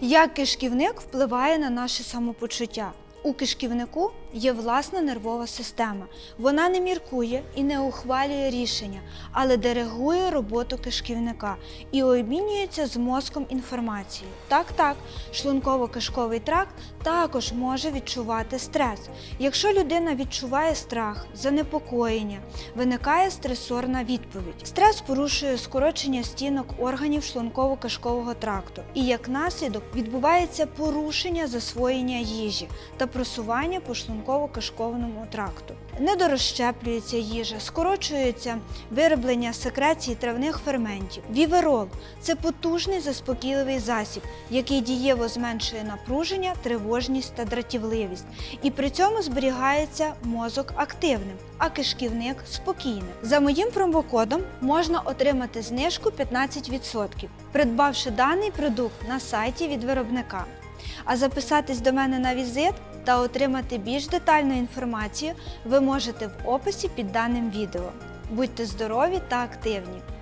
Як кишківник впливає на наше самопочуття? У кишківнику є власна нервова система. Вона не міркує і не ухвалює рішення, але диригує роботу кишківника і обмінюється з мозком інформацією. Так, так, шлунково-кишковий тракт також може відчувати стрес. Якщо людина відчуває страх, занепокоєння, виникає стресорна відповідь. Стрес порушує скорочення стінок органів шлунково-кишкового тракту, і як наслідок відбувається порушення засвоєння їжі та просування по шлунково-кишковному тракту. Недорозщеплюється їжа, скорочується вироблення секрецій травних ферментів. Віверол це потужний заспокійливий засіб, який дієво зменшує напруження, тривожність та дратівливість, і при цьому зберігається мозок активним, а кишківник спокійним. За моїм промокодом можна отримати знижку 15%, придбавши даний продукт на сайті від виробника. А записатись до мене на візит та отримати більш детальну інформацію ви можете в описі під даним відео. Будьте здорові та активні!